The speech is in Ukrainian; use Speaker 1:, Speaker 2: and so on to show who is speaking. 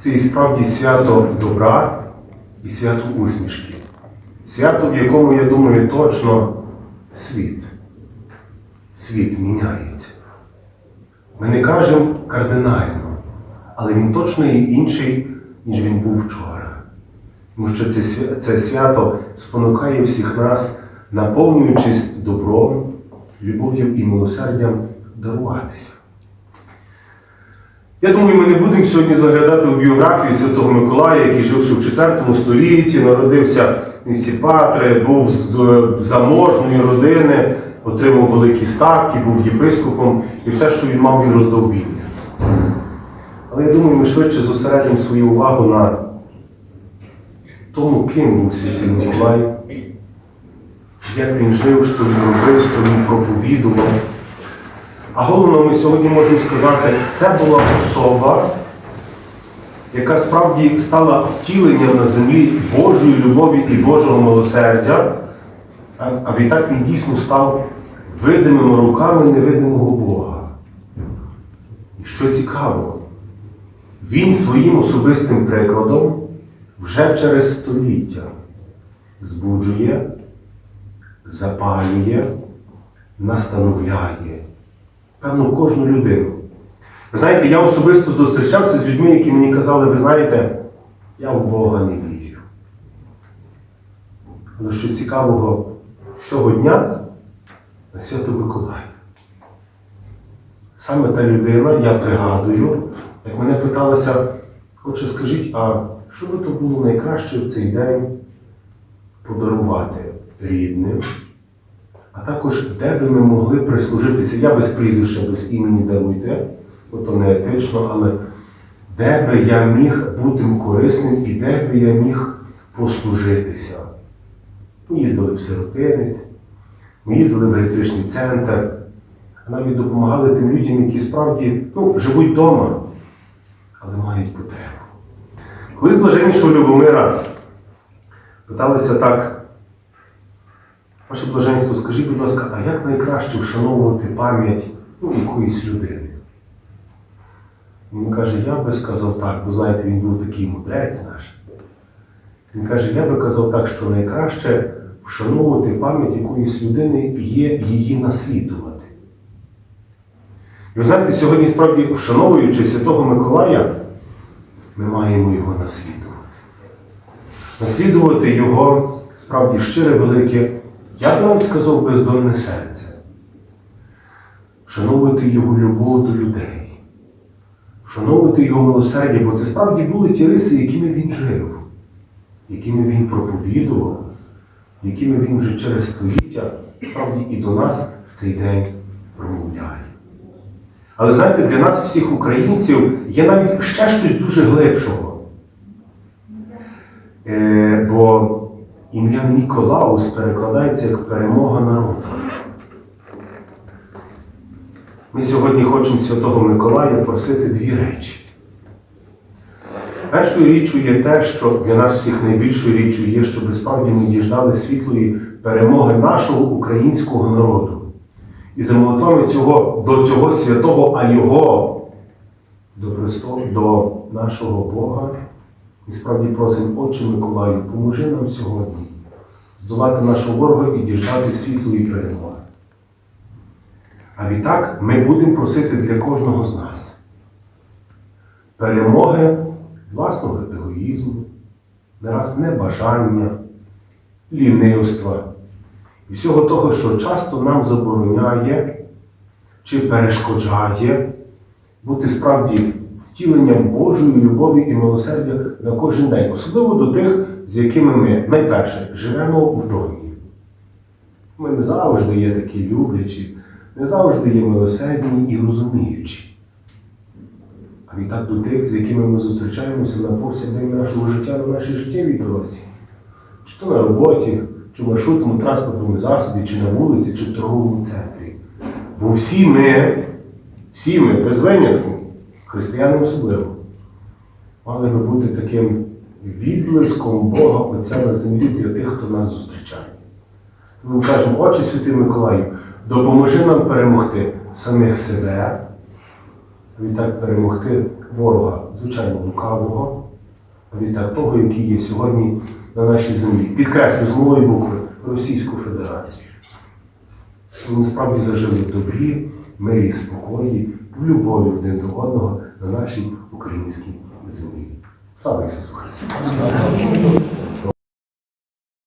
Speaker 1: це і справді свято добра і свято усмішки. Свято, в якому, я думаю, точно світ. Світ міняється. Ми не кажемо кардинально, але він точно є інший, ніж він був вчора. Тому що це, свято спонукає всіх нас, наповнюючись добром, любов'ю і милосердям, даруватися. Я думаю, ми не будемо сьогодні заглядати у біографію Святого Миколая, який жив ще в 4 столітті, народився в місті Патри, був з до- заможної родини, отримав великі статки, був єпископом і все, що він мав, він роздав. Але я думаю, ми швидше зосередимо свою увагу на тому, ким був Святий Миколай, як він жив, що він робив, що він проповідував. А головно, ми сьогодні можемо сказати, це була особа, яка справді стала втіленням на землі Божої любові і Божого милосердя, а відтак він дійсно став видимими руками невидимого Бога. І що цікаво, він своїм особистим прикладом вже через століття збуджує, запалює, настановляє певну кожну людину. Ви знаєте, я особисто зустрічався з людьми, які мені казали, ви знаєте, я в Бога не вірю. Але що цікавого, цього дня на Свято Миколая. Саме та людина, я пригадую, як мене питалися, хоче скажіть, а що би то було найкраще в цей день подарувати рідним? Також де би ми могли прислужитися, я без прізвища, без імені даруйте, то не етично, але де би я міг бути корисним і де би я міг послужитися. Ми їздили в сиротинець, ми їздили в гетричний центр, навіть допомагали тим людям, які справді ну, живуть вдома, але мають потребу. Коли з блаженнішого Любомира питалися так, Ваше блаженство, скажіть, будь ласка, а як найкраще вшановувати пам'ять ну, якоїсь людини? Він каже, я би сказав так, бо знаєте, він був такий мудрець наш. Він каже, я би казав так, що найкраще вшановувати пам'ять якоїсь людини є її наслідувати. І ви знаєте, сьогодні, справді, вшановуючи Святого Миколая, ми маємо його наслідувати. Наслідувати його справді щире велике, я б навіть сказав, бездонне серце. Вшановувати його любов до людей, вшановувати його милосердя, бо це справді були ті риси, якими він жив, якими він проповідував, якими він вже через століття справді і до нас в цей день промовляє. Але знаєте, для нас, всіх українців, є навіть ще щось дуже глибшого. Е, бо ім'я Ніколаус перекладається як перемога народу. Ми сьогодні хочемо Святого Миколая просити дві речі. Першою річчю є те, що для нас всіх найбільшою річчю є, щоб справді ми діждали світлої перемоги нашого українського народу. І за молитвами цього, до цього святого, а його до Христова, до нашого Бога. І справді просимо, Отче Миколаю, поможи нам сьогодні здолати нашого ворога і діждати світлої перемоги. А відтак ми будемо просити для кожного з нас перемоги власного егоїзму, не раз небажання, лінивства і всього того, що часто нам забороняє чи перешкоджає бути справді втіленням Божої любові і милосердя на кожен день, особливо до тих, з якими ми найперше живемо в домі. Ми не завжди є такі люблячі, не завжди є милосердні і розуміючі. А відтак до тих, з якими ми зустрічаємося на повсякдень нашого життя на нашій життєвій дорозі, чи то на роботі, чи в маршрутному транспортному засобі, чи на вулиці, чи в торговому центрі. Бо всі ми, всі ми, без винятку, християни особливо, мали би бути таким відблиском Бога Отця на землі для тих, хто нас зустрічає. Тому ми кажемо, Отче Святий Миколаю, допоможи нам перемогти самих себе, а відтак перемогти ворога, звичайно, лукавого, а відтак того, який є сьогодні на нашій землі. Підкреслю з малої букви Російську Федерацію. Ми справді зажили в добрі, мирі, спокої, в любові один до одного на нашій українській землі. Слава Ісусу Христу!